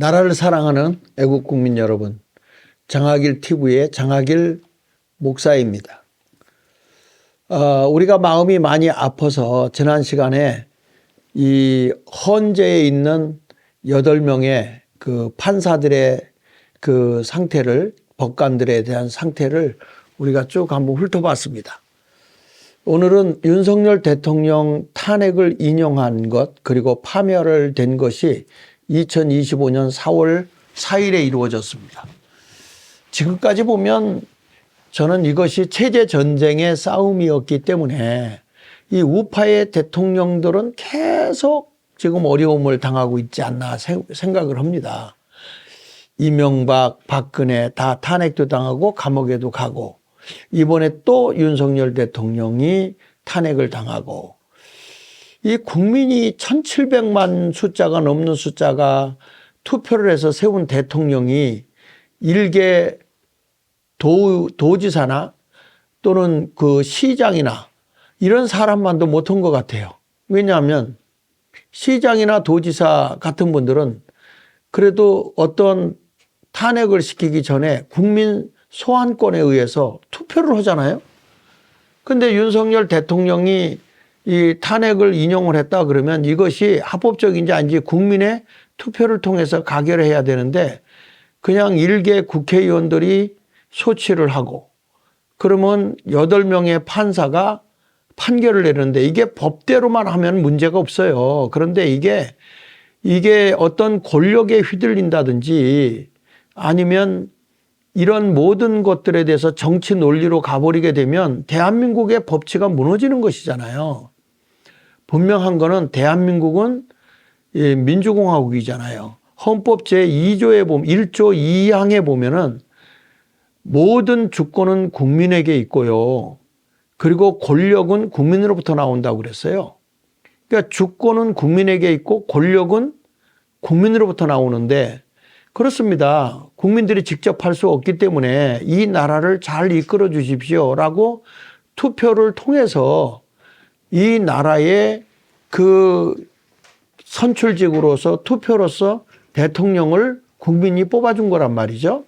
나라를 사랑하는 애국 국민 여러분, 장학일 TV의 장학일 목사입니다. 어, 우리가 마음이 많이 아파서 지난 시간에 이 헌재에 있는 여덟 명의 그 판사들의 그 상태를 법관들에 대한 상태를 우리가 쭉 한번 훑어봤습니다. 오늘은 윤석열 대통령 탄핵을 인용한 것 그리고 파멸을 된 것이 2025년 4월 4일에 이루어졌습니다. 지금까지 보면 저는 이것이 체제 전쟁의 싸움이었기 때문에 이 우파의 대통령들은 계속 지금 어려움을 당하고 있지 않나 생각을 합니다. 이명박, 박근혜 다 탄핵도 당하고 감옥에도 가고 이번에 또 윤석열 대통령이 탄핵을 당하고 이 국민이 1700만 숫자가 넘는 숫자가 투표를 해서 세운 대통령이 일개 도, 도지사나 또는 그 시장이나 이런 사람만도 못한 것 같아요. 왜냐하면 시장이나 도지사 같은 분들은 그래도 어떤 탄핵을 시키기 전에 국민 소환권에 의해서 투표를 하잖아요. 근데 윤석열 대통령이 이 탄핵을 인용을 했다 그러면 이것이 합법적인지 아닌지 국민의 투표를 통해서 가결해야 되는데 그냥 일개 국회의원들이 소치를 하고 그러면 여덟 명의 판사가 판결을 내는데 이게 법대로만 하면 문제가 없어요. 그런데 이게 이게 어떤 권력에 휘둘린다든지 아니면 이런 모든 것들에 대해서 정치 논리로 가버리게 되면 대한민국의 법치가 무너지는 것이잖아요. 분명한 거는 대한민국은 민주공화국이잖아요. 헌법 제2조에 보면 1조 2항에 보면은 모든 주권은 국민에게 있고요. 그리고 권력은 국민으로부터 나온다고 그랬어요. 그러니까 주권은 국민에게 있고 권력은 국민으로부터 나오는데 그렇습니다. 국민들이 직접 할 수 없기 때문에 이 나라를 잘 이끌어 주십시오라고 투표를 통해서 이 나라의 그 선출직으로서 투표로서 대통령을 국민이 뽑아준 거란 말이죠.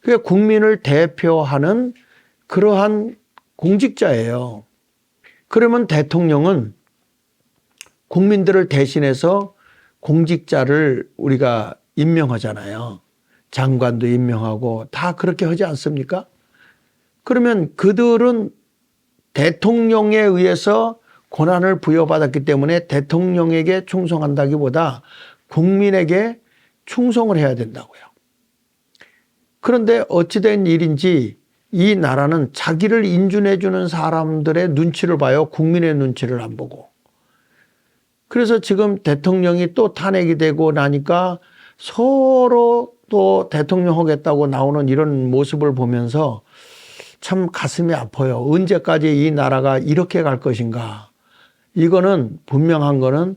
그게 국민을 대표하는 그러한 공직자예요. 그러면 대통령은 국민들을 대신해서 공직자를 우리가 임명하잖아요. 장관도 임명하고 다 그렇게 하지 않습니까? 그러면 그들은 대통령에 의해서 권한을 부여받았기 때문에 대통령에게 충성한다기보다 국민에게 충성을 해야 된다고요. 그런데 어찌된 일인지 이 나라는 자기를 인준해주는 사람들의 눈치를 봐요. 국민의 눈치를 안 보고. 그래서 지금 대통령이 또 탄핵이 되고 나니까 서로 또 대통령 하겠다고 나오는 이런 모습을 보면서 참 가슴이 아파요. 언제까지 이 나라가 이렇게 갈 것인가. 이거는 분명한 거는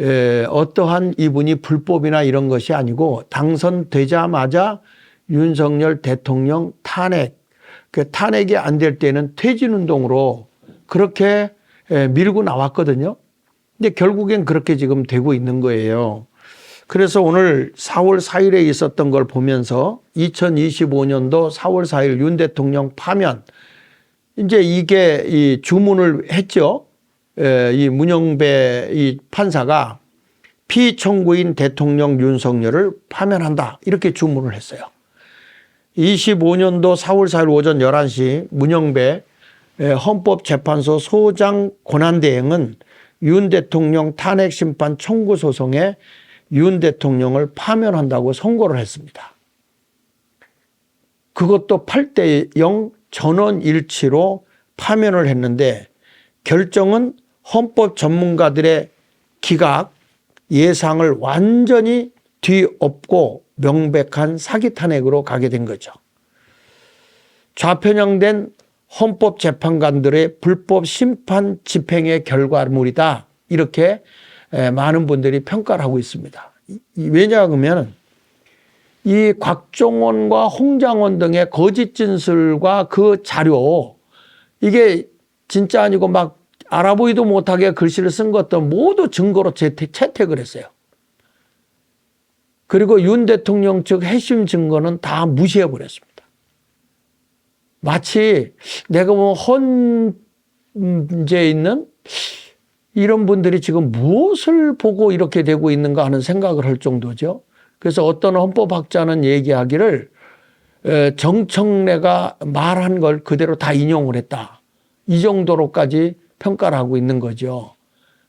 에, 어떠한 이분이 불법이나 이런 것이 아니고 당선되자마자 윤석열 대통령 탄핵, 그 탄핵이 안 될 때는 퇴진 운동으로 그렇게 에, 밀고 나왔거든요. 근데 결국엔 그렇게 지금 되고 있는 거예요. 그래서 오늘 4월 4일에 있었던 걸 보면서 2025년도 4월 4일 윤 대통령 파면 이제 이게 이 주문을 했죠. 이 문영배 이 판사가 피청구인 대통령 윤석열을 파면한다. 이렇게 주문을 했어요. 25년도 4월 4일 오전 11시 문영배 헌법재판소 소장 권한대행은 윤 대통령 탄핵 심판 청구 소송에 윤 대통령을 파면한다고 선고를 했습니다. 그것도 8대 0 전원 일치로 파면을 했는데 결정은 헌법 전문가들의 기각 예상을 완전히 뒤엎고 명백한 사기 탄핵으로 가게 된 거죠. 좌편향된 헌법재판관들의 불법 심판 집행의 결과물이다. 이렇게 많은 분들이 평가를 하고 있습니다. 왜냐하면 이 곽종원과 홍장원 등의 거짓 진술과 그 자료 이게 진짜 아니고 막 알아보지도 못하게 글씨를 쓴 것도 모두 증거로 채택을 했어요. 그리고 윤 대통령 측 핵심 증거는 다 무시해 버렸습니다. 마치 내가 뭐 헌재 있는 이런 분들이 지금 무엇을 보고 이렇게 되고 있는가 하는 생각을 할 정도죠. 그래서 어떤 헌법학자는 얘기하기를 에, 정청래가 말한 걸 그대로 다 인용을 했다. 이 정도로까지 평가를 하고 있는 거죠.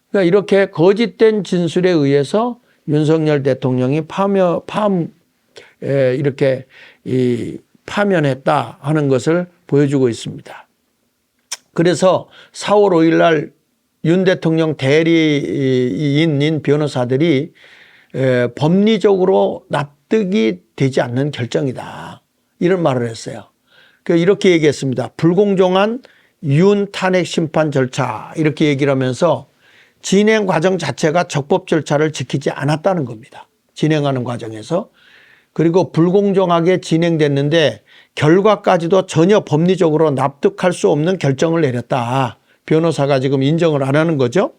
그러니까 이렇게 거짓된 진술에 의해서 윤석열 대통령이 파면, 팜, 에, 이렇게 이 파면했다 하는 것을 보여주고 있습니다. 그래서 4월 5일 날 윤 대통령 대리인인 변호사들이 에, 법리적으로 납득이 되지 않는 결정이다. 이런 말을 했어요. 그 이렇게 얘기했습니다. 불공정한 윤 탄핵 심판 절차 이렇게 얘기를 하면서 진행 과정 자체가 적법 절차를 지키지 않았다는 겁니다. 진행하는 과정에서 그리고 불공정하게 진행됐는데 결과까지도 전혀 법리적으로 납득할 수 없는 결정을 내렸다. 변호사가 지금 인정을 안 하는 거죠.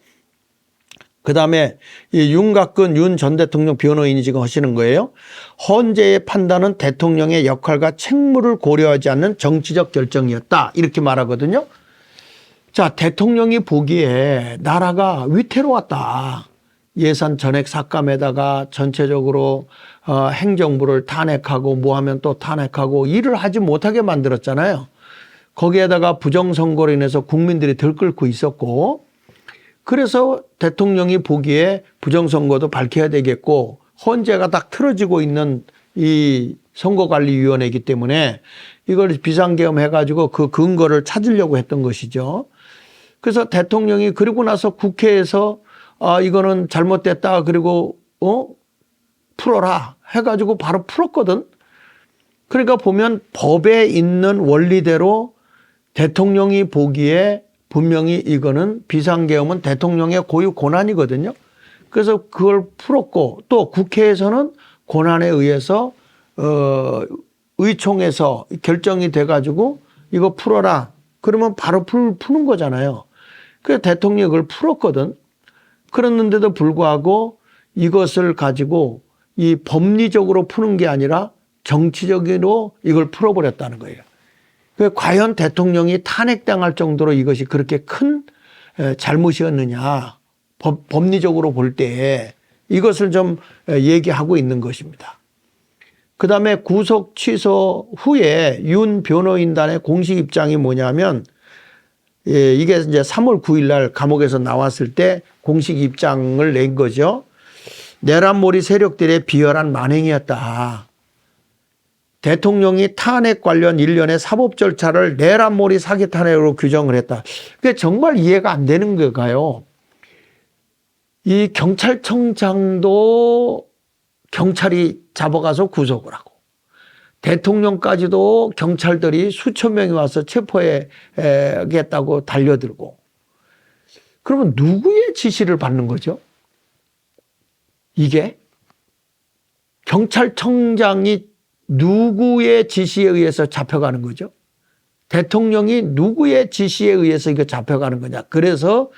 그 다음에 이 윤곽근 윤 전 대통령 변호인이 지금 하시는 거예요. 헌재의 판단은 대통령의 역할과 책무를 고려하지 않는 정치적 결정이었다. 이렇게 말하거든요. 자, 대통령이 보기에 나라가 위태로웠다. 예산 전액 삭감에다가 전체적으로 어, 행정부를 탄핵하고 뭐 하면 또 탄핵하고 일을 하지 못하게 만들었잖아요. 거기에다가 부정선거로 인해서 국민들이 들끓고 있었고 그래서 대통령이 보기에 부정선거도 밝혀야 되겠고 헌재가 딱 틀어지고 있는 이 선거관리위원회이기 때문에 이걸 비상계엄 해가지고 그 근거를 찾으려고 했던 것이죠. 그래서 대통령이 그리고 나서 국회에서 아, 이거는 잘못됐다. 그리고, 어? 풀어라. 해가지고 바로 풀었거든. 그러니까 보면 법에 있는 원리대로 대통령이 보기에 분명히 이거는 비상계엄은 대통령의 고유 권한이거든요. 그래서 그걸 풀었고 또 국회에서는 권한에 의해서 어 의총에서 결정이 돼 가지고 이거 풀어라. 그러면 바로 풀, 푸는 거잖아요. 그래서 대통령이 그걸 풀었거든. 그랬는데도 불구하고 이것을 가지고 이 법리적으로 푸는 게 아니라 정치적으로 이걸 풀어버렸다는 거예요. 그 과연 대통령이 탄핵당할 정도로 이것이 그렇게 큰 잘못이었느냐. 법, 법리적으로 볼 때 이것을 좀 얘기하고 있는 것입니다. 그 다음에 구속 취소 후에 윤 변호인단의 공식 입장이 뭐냐면 예, 이게 이제 3월 9일 날 감옥에서 나왔을 때 공식 입장을 낸 거죠. 내란몰이 세력들의 비열한 만행이었다. 대통령이 탄핵 관련 일련의 사법 절차를 내란몰이 사기 탄핵으로 규정을 했다. 그게 정말 이해가 안 되는 걸까요? 이 경찰청장도 경찰이 잡아가서 구속을 하고 대통령까지도 경찰들이 수천 명이 와서 체포하겠다고 달려들고 그러면 누구의 지시를 받는 거죠? 이게 경찰청장이 누구의 지시에 의해서 잡혀가는 거죠? 대통령이 누구의 지시에 의해서 이거 잡혀가는 거냐? 그래서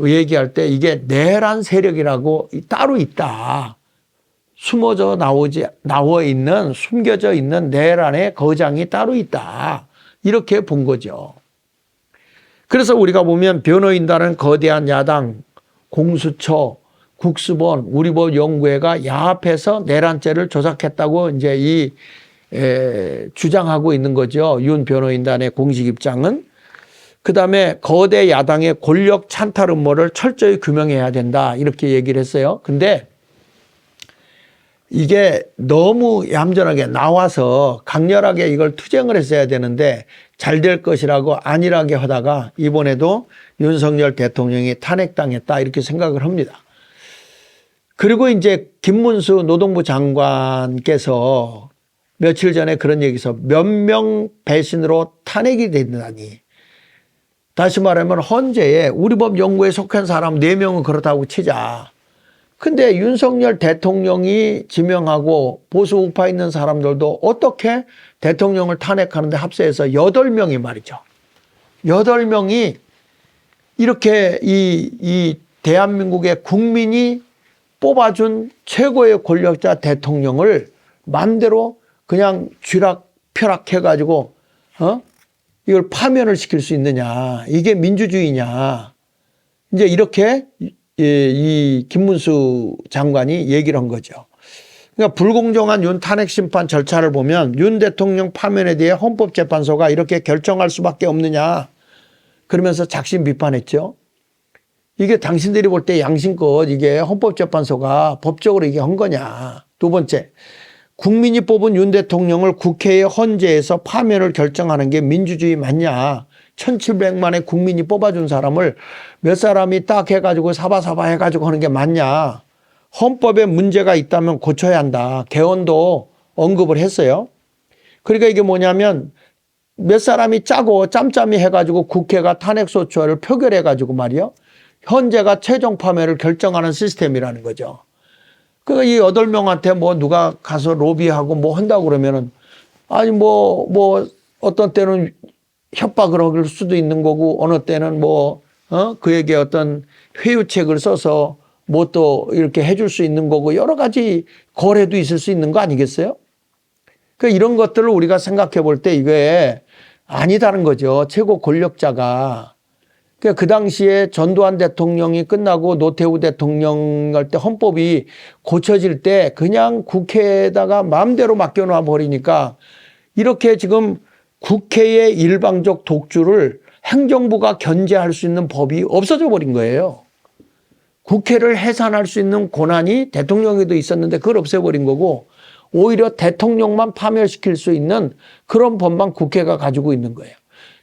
얘기할 때 이게 내란 세력이라고 따로 있다. 숨어져 나오지 나와 있는 숨겨져 있는 내란의 거장이 따로 있다. 이렇게 본 거죠. 그래서 우리가 보면 변호인단은 거대한 야당, 공수처, 국수본, 우리법 연구회가 야합해서 내란죄를 조작했다고 이제 이 에, 주장하고 있는 거죠. 윤 변호인단의 공식 입장은. 그 다음에 거대 야당의 권력 찬탈 음모를 철저히 규명해야 된다. 이렇게 얘기를 했어요. 근데 이게 너무 얌전하게 나와서 강렬하게 이걸 투쟁을 했어야 되는데 잘 될 것이라고 안일하게 하다가 이번에도 윤석열 대통령이 탄핵당했다 이렇게 생각을 합니다. 그리고 이제 김문수 노동부 장관께서 며칠 전에 그런 얘기에서 몇 명 배신으로 탄핵이 된다니. 다시 말하면 헌재에 우리법 연구에 속한 사람 4명은 그렇다고 치자. 근데 윤석열 대통령이 지명하고 보수 우파 있는 사람들도 어떻게 대통령을 탄핵하는데 합세해서 8명이 말이죠. 8명이 이렇게 이, 이 대한민국의 국민이 뽑아준 최고의 권력자 대통령을 맘대로 그냥 쥐락 펴락 해가지고 어 이걸 파면을 시킬 수 있느냐 이게 민주주의냐 이제 이렇게 이, 이 김문수 장관이 얘기를 한 거죠. 그러니까 불공정한 윤 탄핵 심판 절차를 보면 윤 대통령 파면에 대해 헌법재판소가 이렇게 결정할 수밖에 없느냐 그러면서 작심 비판했죠. 이게 당신들이 볼 때 양심껏 이게 헌법재판소가 법적으로 이게 한 거냐. 두 번째, 국민이 뽑은 윤 대통령을 국회의 헌재에서 파면을 결정하는 게 민주주의 맞냐. 1700만의 국민이 뽑아준 사람을 몇 사람이 딱 해가지고 사바사바 해가지고 하는 게 맞냐. 헌법에 문제가 있다면 고쳐야 한다. 개헌도 언급을 했어요. 그러니까 이게 뭐냐면 몇 사람이 짜고 짬짬이 해가지고 국회가 탄핵소추안을 표결해가지고 말이요. 현재가 최종 파면을 결정하는 시스템이라는 거죠. 그러니까 이 여덟 명한테 뭐 누가 가서 로비하고 뭐 한다고 그러면은 아니 뭐, 뭐 어떤 때는 협박을 할 수도 있는 거고 어느 때는 뭐, 어, 그에게 어떤 회유책을 써서 뭐 또 이렇게 해줄 수 있는 거고 여러 가지 거래도 있을 수 있는 거 아니겠어요? 그 이런 것들을 우리가 생각해 볼 때 이게 아니다는 거죠. 최고 권력자가. 그, 그 당시에 전두환 대통령이 끝나고 노태우 대통령 할 때 헌법이 고쳐질 때 그냥 국회에다가 마음대로 맡겨놔 버리니까 이렇게 지금 국회의 일방적 독주를 행정부가 견제할 수 있는 법이 없어져 버린 거예요. 국회를 해산할 수 있는 권한이 대통령에도 있었는데 그걸 없애버린 거고 오히려 대통령만 파멸시킬 수 있는 그런 법만 국회가 가지고 있는 거예요.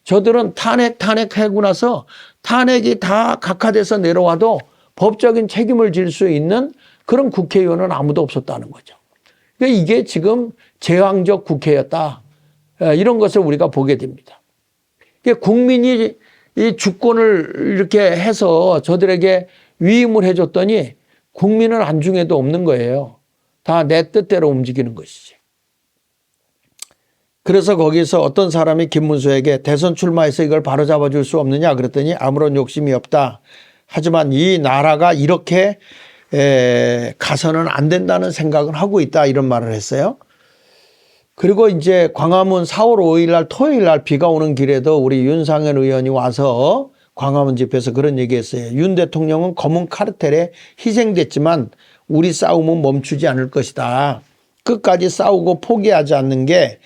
저들은 탄핵, 탄핵하고 나서 탄핵이 다 각하돼서 내려와도 법적인 책임을 질 수 있는 그런 국회의원은 아무도 없었다는 거죠. 그러니까 이게 지금 제왕적 국회였다. 이런 것을 우리가 보게 됩니다. 그러니까 국민이 이 주권을 이렇게 해서 저들에게 위임을 해줬더니 국민은 안중에도 없는 거예요. 다 내 뜻대로 움직이는 것이지. 그래서 거기서 어떤 사람이 김문수에게 대선 출마해서 이걸 바로잡아 줄 수 없느냐 그랬더니 아무런 욕심이 없다. 하지만 이 나라가 이렇게 에, 가서는 안 된다는 생각을 하고 있다 이런 말을 했어요. 그리고 이제 광화문 4월 5일 날 토요일 날 비가 오는 길에도 우리 윤상현 의원이 와서 광화문 집회에서 그런 얘기 했어요. 윤 대통령은 검은 카르텔에 희생됐지만 우리 싸움은 멈추지 않을 것이다. 끝까지 싸우고 포기하지 않는 게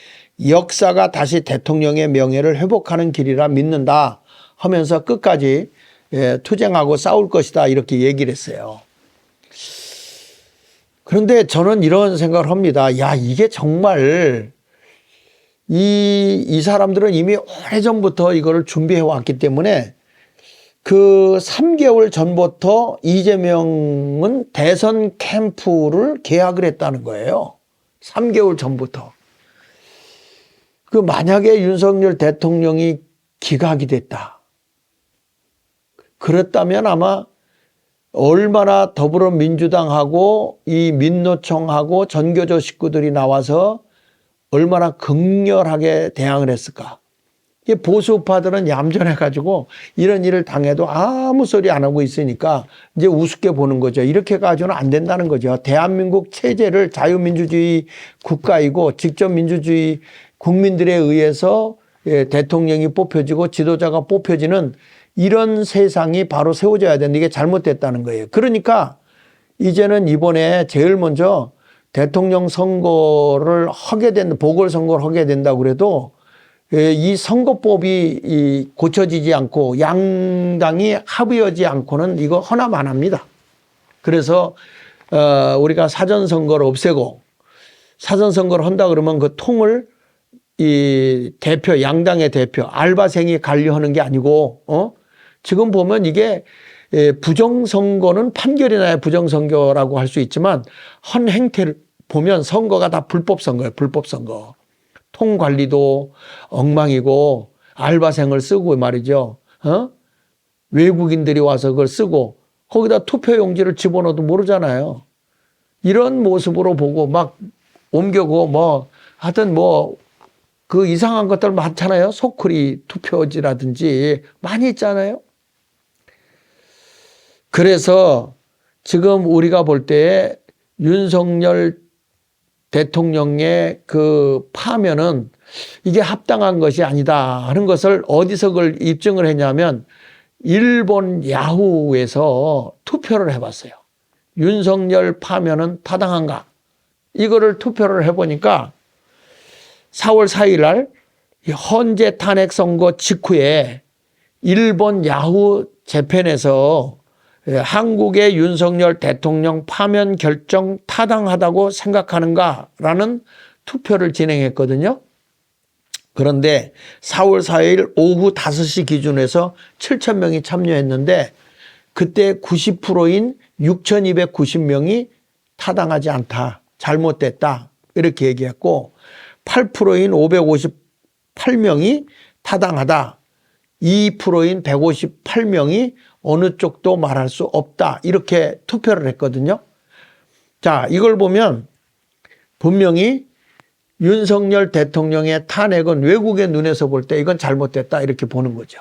역사가 다시 대통령의 명예를 회복하는 길이라 믿는다 하면서 끝까지 예, 투쟁하고 싸울 것이다 이렇게 얘기를 했어요. 그런데 저는 이런 생각을 합니다. 야, 이게 정말 이, 이 사람들은 이미 오래전부터 이거를 준비해 왔기 때문에 그 3개월 전부터 이재명은 대선 캠프를 계약을 했다는 거예요. 3개월 전부터. 그 만약에 윤석열 대통령이 기각이 됐다. 그렇다면 아마 얼마나 더불어민주당하고 이 민노총하고 전교조 식구들이 나와서 얼마나 극렬하게 대항을 했을까. 이 보수파들은 얌전해가지고 이런 일을 당해도 아무 소리 안 하고 있으니까 이제 우습게 보는 거죠. 이렇게 가지고는 안 된다는 거죠. 대한민국 체제를 자유민주주의 국가이고 직접 민주주의 국민들에 의해서 예, 대통령이 뽑혀지고 지도자가 뽑혀지는 이런 세상이 바로 세워져야 되는데 이게 잘못됐다는 거예요. 그러니까 이제는 이번에 제일 먼저 대통령 선거를 하게 된 보궐선거를 하게 된다고 그래도 예, 이 선거법이 이 고쳐지지 않고 양당이 합의하지 않고는 이거 허나만 합니다. 그래서 어 우리가 사전 선거를 없애고 사전 선거를 한다 그러면 그 통을 이 대표 양당의 대표 알바생이 관리하는 게 아니고 어 지금 보면 이게 예, 부정선거는 판결이 나야 부정선거라고 할 수 있지만 한 행태를 보면 선거가 다 불법선거예요. 불법선거. 통 관리도 엉망이고 알바생을 쓰고 말이죠. 어? 외국인들이 와서 그걸 쓰고 거기다 투표용지를 집어넣어도 모르잖아요. 이런 모습으로 보고 막 옮겨고 뭐 하여튼 뭐 그 이상한 것들 많잖아요. 소쿠리 투표지라든지 많이 있잖아요. 그래서 지금 우리가 볼 때 윤석열 대통령의 그 파면은 이게 합당한 것이 아니다 하는 것을 어디서 그걸 입증을 했냐면 일본 야후에서 투표를 해봤어요. 윤석열 파면은 타당한가? 이거를 투표를 해보니까 4월 4일 날 헌재 탄핵 선거 직후에 일본 야후 재팬에서 예, 한국의 윤석열 대통령 파면 결정 타당하다고 생각하는가라는 투표를 진행했거든요. 그런데 4월 4일 오후 5시 기준에서 7천 명이 참여했는데 그때 90%인 6,290명이 타당하지 않다. 잘못됐다. 이렇게 얘기했고 8%인 558명이 타당하다. 2%인 158명이 어느 쪽도 말할 수 없다. 이렇게 투표를 했거든요. 자, 이걸 보면 분명히 윤석열 대통령의 탄핵은 외국의 눈에서 볼 때 이건 잘못됐다. 이렇게 보는 거죠.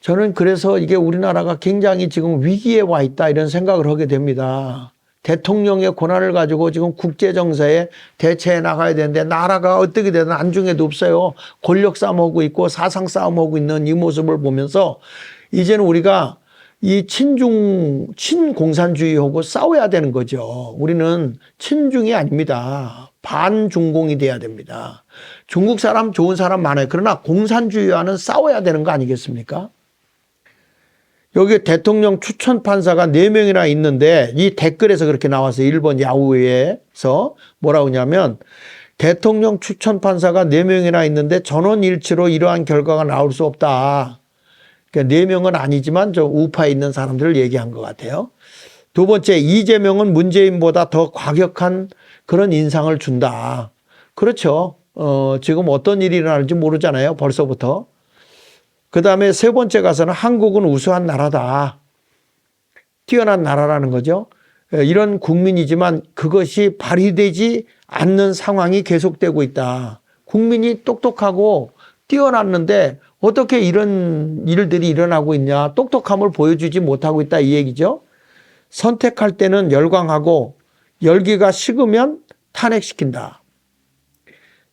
저는 그래서 이게 우리나라가 굉장히 지금 위기에 와 있다. 이런 생각을 하게 됩니다. 대통령의 권한을 가지고 지금 국제정세에 대처해 나가야 되는데 나라가 어떻게 되든 안중에도 없어요. 권력 싸움하고 있고 사상 싸움하고 있는 이 모습을 보면서 이제는 우리가 이 친중, 친공산주의하고 싸워야 되는 거죠. 우리는 친중이 아닙니다. 반중공이 돼야 됩니다. 중국 사람 좋은 사람 많아요. 그러나 공산주의와는 싸워야 되는 거 아니겠습니까? 여기 대통령 추천 판사가 네명이나 있는데 이 댓글에서 그렇게 나와서 일본 야후에서 뭐라고 하냐면 대통령 추천 판사가 네명이나 있는데 전원 일치로 이러한 결과가 나올 수 없다. 그러니까 네명은 아니지만 저 우파에 있는 사람들을 얘기한 것 같아요. 두 번째, 이재명은 문재인보다 더 과격한 그런 인상을 준다. 그렇죠. 어, 지금 어떤 일이 일어날지 모르잖아요. 벌써부터. 그 다음에 세 번째 가서는 한국은 우수한 나라다. 뛰어난 나라라는 거죠. 예, 이런 국민이지만 그것이 발휘되지 않는 상황이 계속되고 있다. 국민이 똑똑하고 뛰어났는데 어떻게 이런 일들이 일어나고 있냐. 똑똑함을 보여주지 못하고 있다. 이 얘기죠. 선택할 때는 열광하고 열기가 식으면 탄핵시킨다.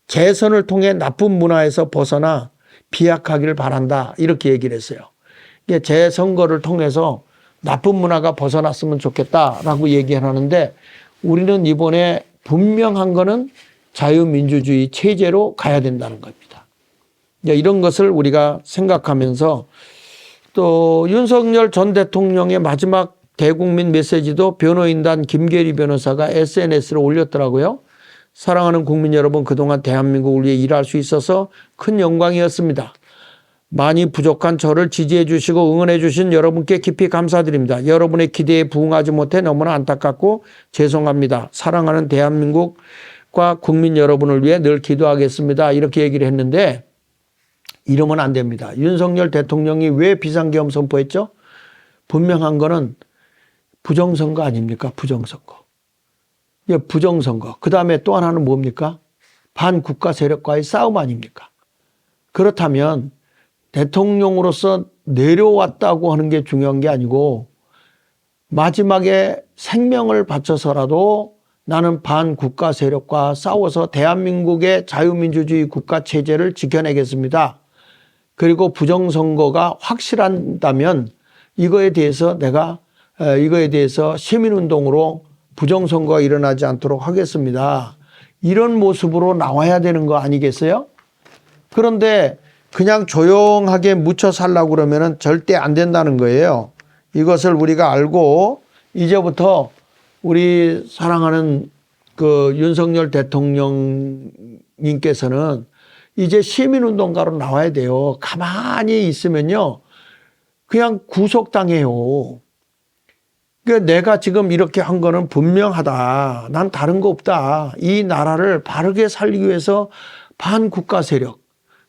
재선을 통해 나쁜 문화에서 벗어나 비약하기를 바란다. 이렇게 얘기를 했어요. 이게 재선거를 통해서 나쁜 문화가 벗어났으면 좋겠다라고 얘기를 하는데 우리는 이번에 분명한 거는 자유민주주의 체제로 가야 된다는 겁니다. 이런 것을 우리가 생각하면서 또 윤석열 전 대통령의 마지막 대국민 메시지도 변호인단 김계리 변호사가 SNS에 올렸더라고요. 사랑하는 국민 여러분, 그동안 대한민국을 위해 일할 수 있어서 큰 영광이었습니다. 많이 부족한 저를 지지해 주시고 응원해 주신 여러분께 깊이 감사드립니다. 여러분의 기대에 부응하지 못해 너무나 안타깝고 죄송합니다. 사랑하는 대한민국과 국민 여러분을 위해 늘 기도하겠습니다. 이렇게 얘기를 했는데 이러면 안 됩니다. 윤석열 대통령이 왜 비상계엄 선포했죠? 분명한 거는 부정선거 아닙니까? 부정선거. 예, 부정선거. 그 다음에 또 하나는 뭡니까? 반국가 세력과의 싸움 아닙니까? 그렇다면 대통령으로서 내려왔다고 하는 게 중요한 게 아니고 마지막에 생명을 바쳐서라도 나는 반국가 세력과 싸워서 대한민국의 자유민주주의 국가 체제를 지켜내겠습니다. 그리고 부정선거가 확실한다면 이거에 대해서 내가 에, 이거에 대해서 시민운동으로 부정선거가 일어나지 않도록 하겠습니다. 이런 모습으로 나와야 되는 거 아니겠어요? 그런데 그냥 조용하게 묻혀 살라고 그러면은 절대 안 된다는 거예요. 이것을 우리가 알고 이제부터 우리 사랑하는 그 윤석열 대통령님께서는 이제 시민운동가로 나와야 돼요. 가만히 있으면요. 그냥 구속당해요. 그러니까 내가 지금 이렇게 한 거는 분명하다. 난 다른 거 없다. 이 나라를 바르게 살리기 위해서 반국가 세력.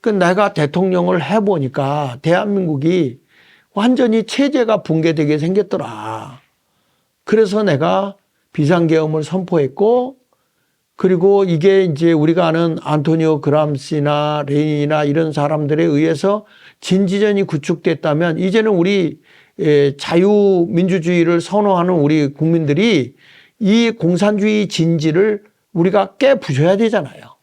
그 내가 대통령을 해보니까 대한민국이 완전히 체제가 붕괴되게 생겼더라. 그래서 내가 비상계엄을 선포했고, 그리고 이게 이제 우리가 아는 안토니오 그람시나 레닌이나 이런 사람들에 의해서 진지전이 구축됐다면 이제는 우리 예, 자유민주주의를 선호하는 우리 국민들이 이 공산주의 진지를 우리가 깨 부셔야 되잖아요.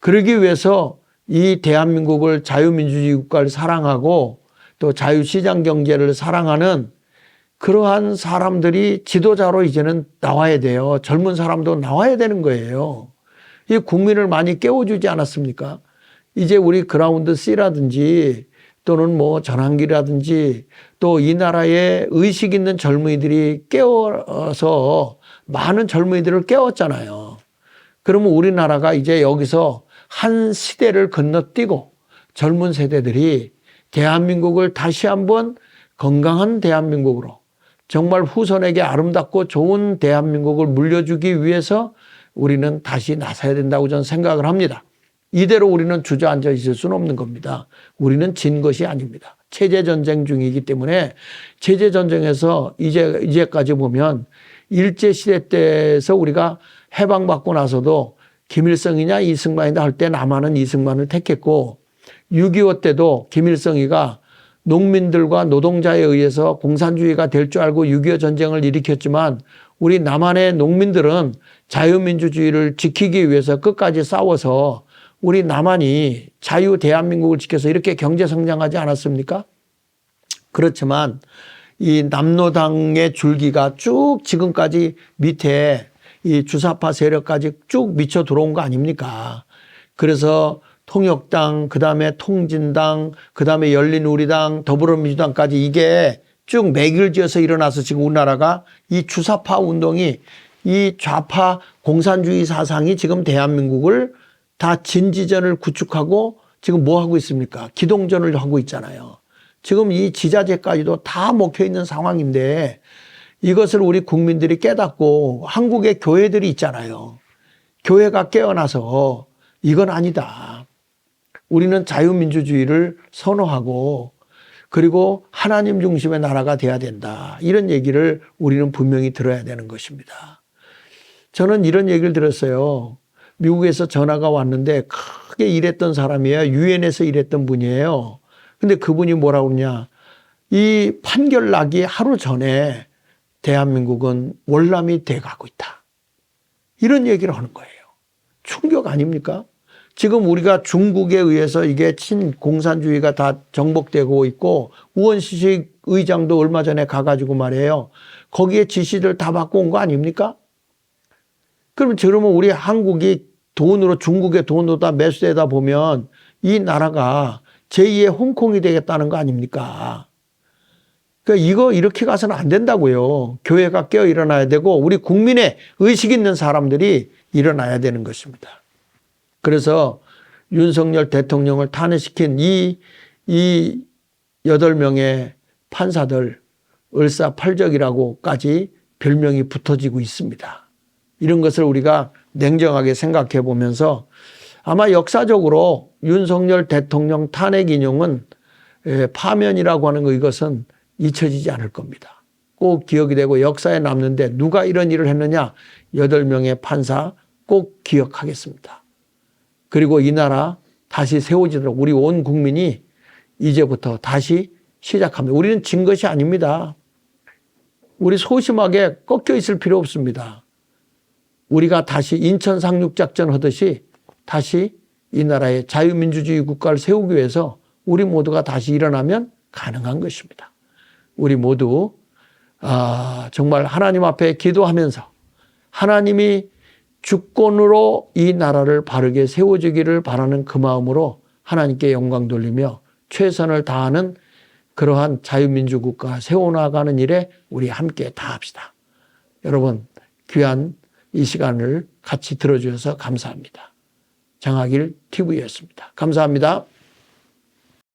그러기 위해서 이 대한민국을 자유민주주의 국가를 사랑하고 또 자유시장 경제를 사랑하는 그러한 사람들이 지도자로 이제는 나와야 돼요. 젊은 사람도 나와야 되는 거예요. 이 국민을 많이 깨워주지 않았습니까? 이제 우리 그라운드 C라든지 또는 뭐 전환기라든지 또 이 나라에 의식 있는 젊은이들이 깨워서 많은 젊은이들을 깨웠잖아요. 그러면 우리나라가 이제 여기서 한 시대를 건너뛰고 젊은 세대들이 대한민국을 다시 한번 건강한 대한민국으로 정말 후손에게 아름답고 좋은 대한민국을 물려주기 위해서 우리는 다시 나서야 된다고 저는 생각을 합니다. 이대로 우리는 주저앉아 있을 수는 없는 겁니다. 우리는 진 것이 아닙니다. 체제 전쟁 중이기 때문에 체제 전쟁에서 이제 이제까지 보면 일제 시대 때에서 우리가 해방받고 나서도 김일성이냐 이승만이냐 할 때 남한은 이승만을 택했고 6.25 때도 김일성이가 농민들과 노동자에 의해서 공산주의가 될 줄 알고 6.25 전쟁을 일으켰지만 우리 남한의 농민들은 자유민주주의를 지키기 위해서 끝까지 싸워서 우리 남한이 자유 대한민국을 지켜서 이렇게 경제 성장하지 않았습니까? 그렇지만 이 남노당의 줄기가 쭉 지금까지 밑에 이 주사파 세력까지 쭉 미쳐 들어온 거 아닙니까? 그래서 통역당, 그 다음에 통진당, 그 다음에 열린우리당, 더불어민주당까지 이게 쭉 맥을 지어서 일어나서 지금 우리나라가 이 주사파 운동이 이 좌파 공산주의 사상이 지금 대한민국을 다 진지전을 구축하고 지금 뭐 하고 있습니까? 기동전을 하고 있잖아요. 지금 이 지자체까지도 다 먹혀 있는 상황인데 이것을 우리 국민들이 깨닫고 한국의 교회들이 있잖아요. 교회가 깨어나서 이건 아니다. 우리는 자유민주주의를 선호하고 그리고 하나님 중심의 나라가 돼야 된다. 이런 얘기를 우리는 분명히 들어야 되는 것입니다. 저는 이런 얘기를 들었어요. 미국에서 전화가 왔는데 크게 일했던 사람이에요. 유엔에서 일했던 분이에요. 근데 그분이 뭐라고 그러냐. 이 판결 나기 하루 전에 대한민국은 월남이 돼 가고 있다. 이런 얘기를 하는 거예요. 충격 아닙니까? 지금 우리가 중국에 의해서 이게 친공산주의가 다 정복되고 있고 우원시식 의장도 얼마 전에 가가지고 말이에요. 거기에 지시를 다 받고 온 거 아닙니까? 그러면 그러면 우리 한국이 돈으로 중국의 돈으로 다 매수되다 보면 이 나라가 제2의 홍콩이 되겠다는 거 아닙니까? 그러니까 이거 이렇게 가서는 안 된다고요. 교회가 깨어 일어나야 되고 우리 국민의 의식 있는 사람들이 일어나야 되는 것입니다. 그래서 윤석열 대통령을 탄핵시킨 이, 이 여덟 명의 판사들 을사팔적이라고까지 별명이 붙어지고 있습니다. 이런 것을 우리가 냉정하게 생각해 보면서 아마 역사적으로 윤석열 대통령 탄핵 인용은 파면이라고 하는 거 이것은 잊혀지지 않을 겁니다. 꼭 기억이 되고 역사에 남는데 누가 이런 일을 했느냐? 여덟 명의 판사 꼭 기억하겠습니다. 그리고 이 나라 다시 세워지도록 우리 온 국민이 이제부터 다시 시작합니다. 우리는 진 것이 아닙니다. 우리 소심하게 꺾여 있을 필요 없습니다. 우리가 다시 인천 상륙작전 하듯이 다시 이 나라의 자유민주주의 국가를 세우기 위해서 우리 모두가 다시 일어나면 가능한 것입니다. 우리 모두 아, 정말 하나님 앞에 기도하면서 하나님이 주권으로 이 나라를 바르게 세워주기를 바라는 그 마음으로 하나님께 영광 돌리며 최선을 다하는 그러한 자유민주 국가 세워나가는 일에 우리 함께 다 합시다. 여러분 귀한 이 시간을 같이 들어주셔서 감사합니다. 장학일 TV였습니다. 감사합니다.